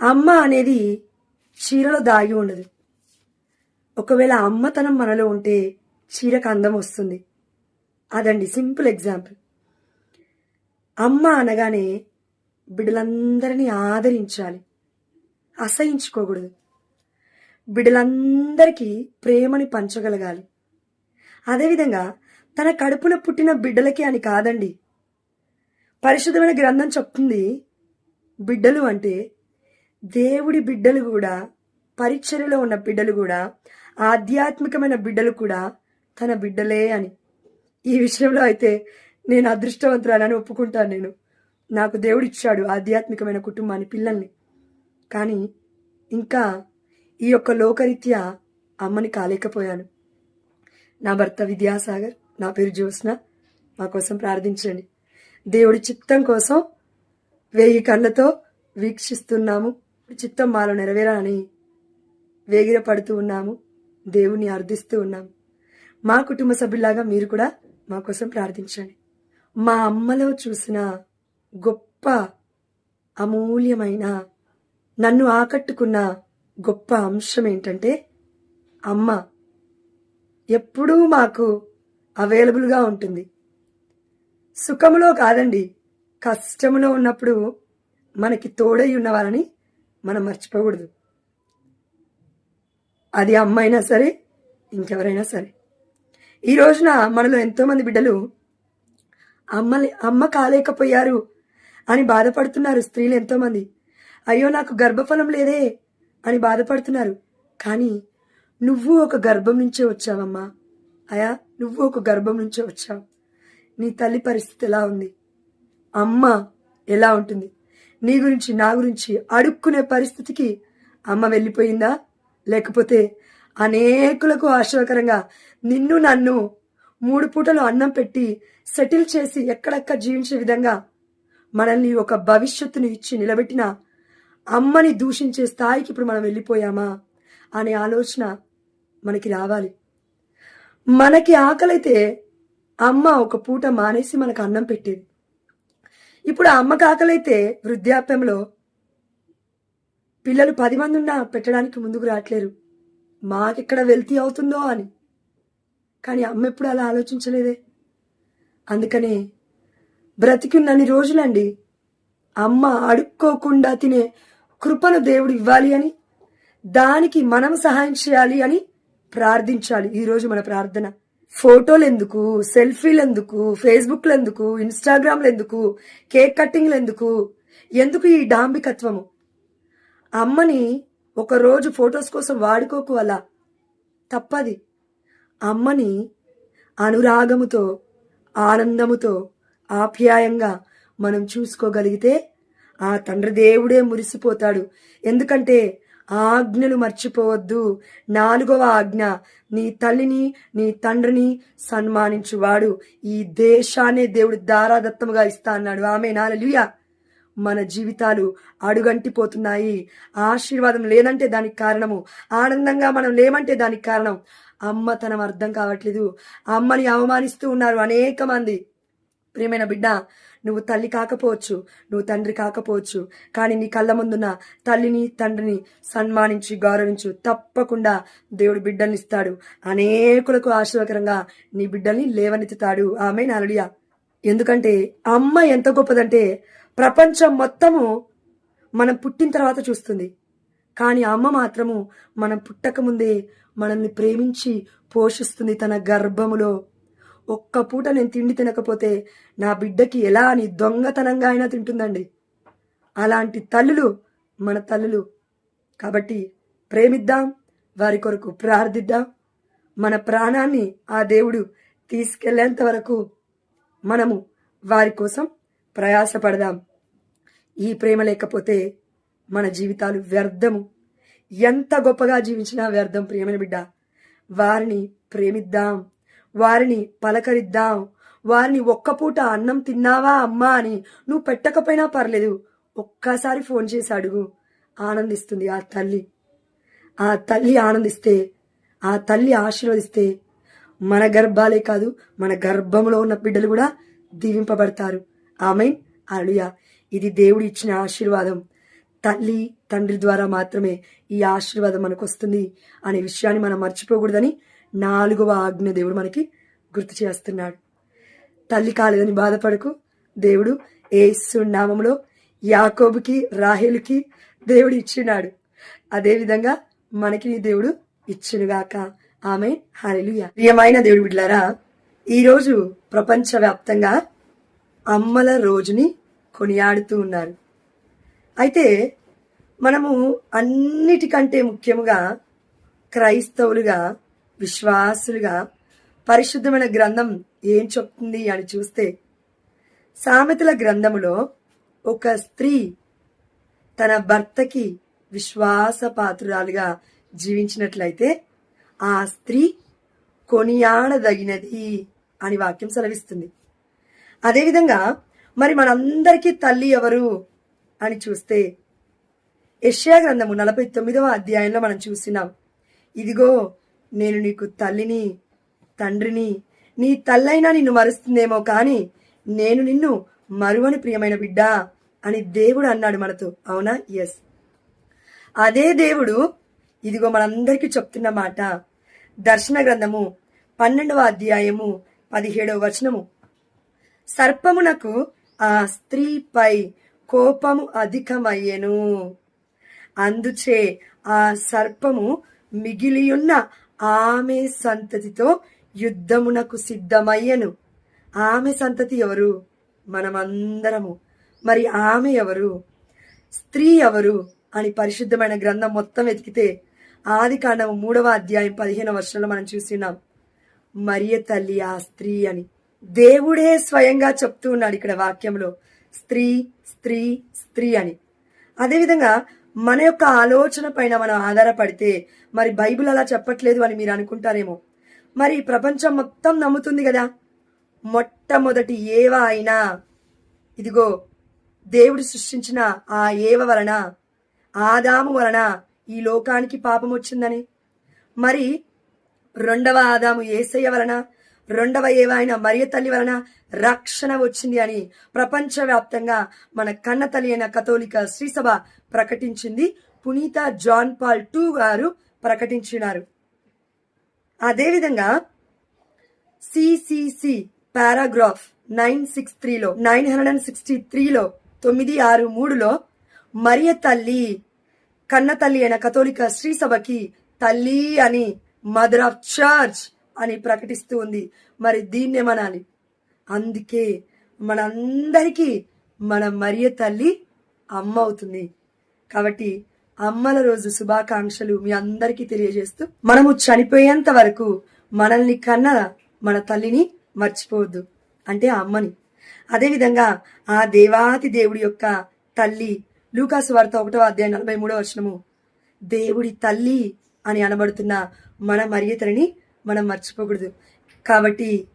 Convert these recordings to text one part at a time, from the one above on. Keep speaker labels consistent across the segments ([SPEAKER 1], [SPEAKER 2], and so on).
[SPEAKER 1] అమ్మ అనేది చీరలో దాగి ఉండదు. ఒకవేళ అమ్మతనం మనలో ఉంటే చీరకు అందం వస్తుంది. అదండి సింపుల్ ఎగ్జాంపుల్. అమ్మ అనగానే బిడ్డలందరినీ ఆదరించాలి. అసహించుకోకూడదు. బిడ్డలందరికీ ప్రేమని పంచగలగాలి. అదేవిధంగా తన కడుపున పుట్టిన బిడ్డలకి అని కాదండి. పరిశుద్ధమైన గ్రంథం చెప్తుంది బిడ్డలు అంటే దేవుడి బిడ్డలు కూడా పరిచర్యలో ఉన్న బిడ్డలు కూడా ఆధ్యాత్మికమైన బిడ్డలు కూడా తన బిడ్డలే అని. ఈ విషయంలో అయితే నేను అదృష్టవంతురాలని ఒప్పుకుంటాను నేను. నాకు దేవుడిచ్చాడు ఆధ్యాత్మికమైన కుటుంబాన్ని పిల్లల్ని. కానీ ఇంకా ఈ యొక్క లోకరీత్యా అమ్మని కాలేకపోయాను. నా భర్త విద్యాసాగర్ నా పేరు జ్యోత్స్న. మా కోసం ప్రార్థించండి. దేవుడి చిత్తం కోసం వేయి కళ్ళతో వీక్షిస్తున్నాము. చిత్తం మాలో నెరవేరాలని వేగిర పడుతూ ఉన్నాము దేవుణ్ణి అర్థిస్తూ ఉన్నాము. మా కుటుంబ సభ్యులాగా మీరు కూడా మా కోసం ప్రార్థించండి. మా అమ్మలో చూసిన గొప్ప అమూల్యమైన నన్ను ఆకట్టుకున్న గొప్ప అంశం ఏంటంటే అమ్మ ఎప్పుడూ మాకు అవైలబుల్గా ఉంటుంది. సుఖములో కాదండి కష్టములో ఉన్నప్పుడు మనకి తోడై ఉన్నవారని మనం మర్చిపోకూడదు. అది అమ్మ అయినా సరే ఇంకెవరైనా సరే. ఈ రోజున మనలో ఎంతోమంది బిడ్డలు అమ్మ అమ్మ కాలేకపోయారు అని బాధపడుతున్నారు స్త్రీలు ఎంతోమంది. అయ్యో నాకు గర్భఫలం లేదే అని బాధపడుతున్నారు. కానీ నువ్వు ఒక గర్భం నుంచే వచ్చావమ్మా. అయా నువ్వు ఒక గర్భం నుంచే వచ్చావు. నీ తల్లి పరిస్థితి ఎలా ఉంది? అమ్మ ఎలా ఉంటుంది? నీ గురించి నా గురించి అడుక్కునే పరిస్థితికి అమ్మ వెళ్ళిపోయిందా? లేకపోతే అనేకులకు ఆశ్చర్యకరంగా నిన్ను నన్ను మూడు పూటలు అన్నం పెట్టి సెటిల్ చేసి ఎక్కడెక్కడ జీవించే విధంగా మనల్ని ఒక భవిష్యత్తును ఇచ్చి నిలబెట్టిన అమ్మని దూషించే స్థాయికి ఇప్పుడు మనం వెళ్ళిపోయామా అనే ఆలోచన మనకి రావాలి. మనకి ఆకలైతే అమ్మ ఒక పూట మానేసి మనకు అన్నం పెట్టేది. ఇప్పుడు ఆ అమ్మకి ఆకలైతే వృద్ధాప్యంలో పిల్లలు పది మంది ఉన్నా పెట్టడానికి ముందుకు రావట్లేరు మాకెక్కడ వెల్తీ అవుతుందో అని. కానీ అమ్మ ఎప్పుడు అలా ఆలోచించలేదే. అందుకనే బ్రతికున్నన్ని రోజులండి అమ్మ అడుక్కోకుండా తినే కృపను దేవుడు ఇవ్వాలి అని దానికి మనం సహాయం చేయాలి అని ప్రార్థించాలి. ఈరోజు మన ప్రార్థన. ఫోటోలు ఎందుకు సెల్ఫీలు ఎందుకు ఫేస్బుక్లు ఎందుకు ఇన్స్టాగ్రామ్లు ఎందుకు కేక్ కట్టింగ్లు ఎందుకు ఎందుకు ఈ డాంబికత్వము? అమ్మని ఒకరోజు ఫొటోస్ కోసం వాడుకోకు అలా. తప్పది. అమ్మని అనురాగముతో ఆనందముతో ఆప్యాయంగా మనం చూసుకోగలిగితే ఆ తండ్రి దేవుడే మురిసిపోతాడు. ఎందుకంటే ఆజ్ఞలు మర్చిపోవద్దు. నాలుగవ ఆజ్ఞ నీ తల్లిని నీ తండ్రిని సన్మానించువాడు. ఈ దేశాన్ని దేవుడు దారాదత్తముగా ఇస్తా అన్నాడు. ఆమె నాలుయ మన జీవితాలు అడుగంటిపోతున్నాయి. ఆశీర్వాదం లేదంటే దానికి కారణము. ఆనందంగా మనం లేమంటే దానికి కారణం. అమ్మతనం అర్థం కావట్లేదు. అమ్మని అవమానిస్తూ ఉన్నారు అనేక మంది. ప్రియమైన బిడ్డ నువ్వు తల్లి కాకపోవచ్చు నువ్వు తండ్రి కాకపోవచ్చు కానీ నీ కళ్ళ ముందున్న తల్లిని తండ్రిని సన్మానించి గౌరవించు. తప్పకుండా దేవుడు బిడ్డల్ని ఇస్తాడు. అనేకులకు ఆశీర్వకరంగా నీ బిడ్డల్ని లేవనెత్తుతాడు. ఆమె నాలుడియా ఎందుకంటే అమ్మ ఎంత గొప్పదంటే ప్రపంచం మొత్తము మనం పుట్టిన తర్వాత చూస్తుంది. కానీ అమ్మ మాత్రము మనం పుట్టక ముందే మనల్ని ప్రేమించి పోషిస్తుంది తన గర్భములో. ఒక్క పూట నేను తిండి తినకపోతే నా బిడ్డకి ఎలా అని దొంగతనంగా అయినా తింటుందండి. అలాంటి తల్లులు మన తల్లులు. కాబట్టి ప్రేమిద్దాం వారి కొరకు ప్రార్థిద్దాం. మన ప్రాణాన్ని ఆ దేవుడు తీసుకెళ్ళేంత వరకు మనము వారి కోసం ప్రయాసపడదాం. ఈ ప్రేమ లేకపోతే మన జీవితాలు వ్యర్థము. ఎంత గొప్పగా జీవించినా వ్యర్థం ప్రియమైన బిడ్డ. వారిని ప్రేమిద్దాం. వారిని పలకరిద్దాం. వారిని ఒక్క పూట అన్నం తిన్నావా అమ్మా అని నువ్వు పెట్టకపోయినా పర్లేదు. ఒక్కసారి ఫోన్ చేసి అడుగు. ఆనందిస్తుంది ఆ తల్లి. ఆ తల్లి ఆనందిస్తే ఆ తల్లి ఆశీర్వదిస్తే మన గర్భాలే కాదు మన గర్భంలో ఉన్న బిడ్డలు కూడా దీవింపబడతారు. ఆమె అలుయ ఇది దేవుడు ఇచ్చిన ఆశీర్వాదం. తల్లి తండ్రి ద్వారా మాత్రమే ఈ ఆశీర్వాదం మనకు వస్తుంది అనే విషయాన్ని మనం మర్చిపోకూడదని నాలుగవ ఆజ్ఞ దేవుడు మనకి గుర్తు చేస్తున్నాడు. తల్లి కాలేదని బాధపడకు. దేవుడు ఏసు నామంలో యాకోబుకి రాహేలుకి దేవుడు ఇచ్చినాడు. అదేవిధంగా మనకి నీ దేవుడు ఇచ్చునుగాక. ఆమె హరలుయ ప్రియమైన దేవుడు బిడ్లారా ఈరోజు ప్రపంచవ్యాప్తంగా అమ్మల రోజుని కొనియాడుతూ ఉన్నారు. అయితే మనము అన్నిటికంటే ముఖ్యముగా క్రైస్తవులుగా విశ్వాసులుగా పరిశుద్ధమైన గ్రంథం ఏం చెప్తుంది అని చూస్తే సామెతల గ్రంథములో ఒక స్త్రీ తన భర్తకి విశ్వాసపాత్రురాలుగా జీవించినట్లయితే ఆ స్త్రీ కొనియాడదగినది అని వాక్యం సెలవిస్తుంది. అదేవిధంగా మరి మనందరికీ తల్లి ఎవరు అని చూస్తే యష్యా గ్రంథము నలభై తొమ్మిదవ అధ్యాయంలో మనం చూసినాం. ఇదిగో నేను నీకు తల్లిని తండ్రిని నీ తల్లైనా నిన్ను మరుస్తుందేమో కానీ నేను నిన్ను మరువని ప్రియమైన బిడ్డ అని దేవుడు అన్నాడు మనతో. అవునా? ఎస్ అదే దేవుడు ఇదిగో మనందరికీ చెప్తున్న మాట. దర్శన గ్రంథము పన్నెండవ అధ్యాయము పదిహేడవ వచనము. సర్పమునకు ఆ స్త్రీపై కోపము అధికమయ్యెను. అందుచే ఆ సర్పము మిగిలియున్న ఆమె సంతతితో యుద్ధమునకు సిద్ధమయ్యను. ఆమె సంతతి ఎవరు? మనమందరము. మరి ఆమె ఎవరు? స్త్రీ ఎవరు? అని పరిశుద్ధమైన గ్రంథం మొత్తం వెతికితే ఆది కాండము మూడవ అధ్యాయం పదిహేను వర్షంలో మనం చూస్తున్నాం. మరియ తల్లి ఆ స్త్రీ అని. దేవుడే స్వయంగా చెప్తూ ఉన్నాడు ఇక్కడ వాక్యంలో. స్త్రీ స్త్రీ స్త్రీ అని. అదేవిధంగా మన యొక్క ఆలోచన పైన మనం ఆధారపడితే మరి బైబిల్ అలా చెప్పట్లేదు అని మీరు అనుకుంటారేమో. మరి ప్రపంచం మొత్తం నమ్ముతుంది కదా? మొట్టమొదటి ఏవ అయినా ఇదిగో దేవుడు సృష్టించిన ఆ ఏవ వలన ఆదాము వలన ఈ లోకానికి పాపం వచ్చిందని. మరి రెండవ ఆదాము ఏసయ్య వలన రెండవ ఏవైనా మరియ తల్లి వలన రక్షణ వచ్చింది అని ప్రపంచవ్యాప్తంగా మన కన్న తల్లి అయిన కథోలిక శ్రీసభ ప్రకటించింది. పునీత జాన్ పాల్ టూ గారు ప్రకటించినారు. అదేవిధంగా సిసిసి పారాగ్రాఫ్ నైన్ సిక్స్ త్రీలో నైన్ హండ్రెడ్ అండ్ సిక్స్టీ త్రీలో తొమ్మిది ఆరు మూడులో మరియ తల్లి కన్న తల్లి అయిన కథోలిక శ్రీసభకి తల్లి అని మదర్ ఆఫ్ చర్చ్ అని ప్రకటిస్తూ ఉంది. మరి దీన్నేమనాలి అందుకే మనందరికీ మన మరియ తల్లి అమ్మ అవుతుంది. కాబట్టి అమ్మల రోజు శుభాకాంక్షలు మీ అందరికీ తెలియజేస్తూ మనము చనిపోయేంత వరకు మనల్ని కన్న మన తల్లిని మర్చిపోవద్దు. అంటే ఆ అమ్మని. అదేవిధంగా ఆ దేవాతి దేవుడి యొక్క తల్లి లూకాసు వార్త ఒకటో అధ్యాయం నలభై మూడో వచనము. దేవుడి తల్లి అని అనబడుతున్న మన మరియతని మనం మర్చిపోకూడదు. కాబట్టి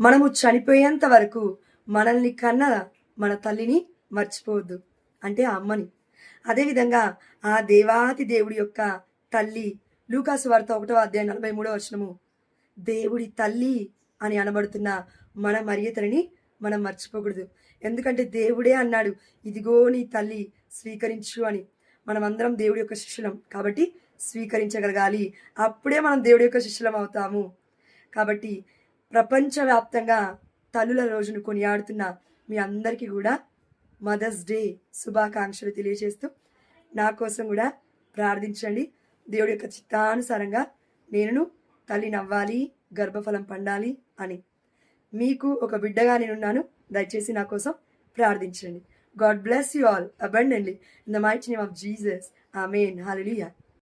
[SPEAKER 1] మనము చనిపోయేంత వరకు మనల్ని కన్న మన తల్లిని మర్చిపోవద్దు. అంటే ఆ అమ్మని. అదేవిధంగా ఆ దేవాతి దేవుడి యొక్క తల్లి లూకాసు వార్త ఒకటో అధ్యాయం నలభై మూడో వచనము. దేవుడి తల్లి అని అనబడుతున్న మన మర్యతని మనం మర్చిపోకూడదు. ఎందుకంటే దేవుడే అన్నాడు ఇదిగో నీ తల్లి స్వీకరించు అని. మనమందరం దేవుడి యొక్క శిష్యులం కాబట్టి స్వీకరించగలగాలి. అప్పుడే మనం దేవుడి యొక్క శిష్యులం అవుతాము. కాబట్టి ప్రపంచవ్యాప్తంగా తల్లుల రోజును కొనియాడుతున్న మీ అందరికీ కూడా మదర్స్ డే శుభాకాంక్షలు తెలియజేస్తూ నా కోసం కూడా ప్రార్థించండి. దేవుడి యొక్క చిత్తానుసారంగా నేను తల్లి నవ్వాలి గర్భఫలం పండాలి అని. మీకు ఒక బిడ్డగా నేనున్నాను. దయచేసి నా కోసం ప్రార్థించండి. God bless you all abundantly in the might name of Jesus. Main hallelujah.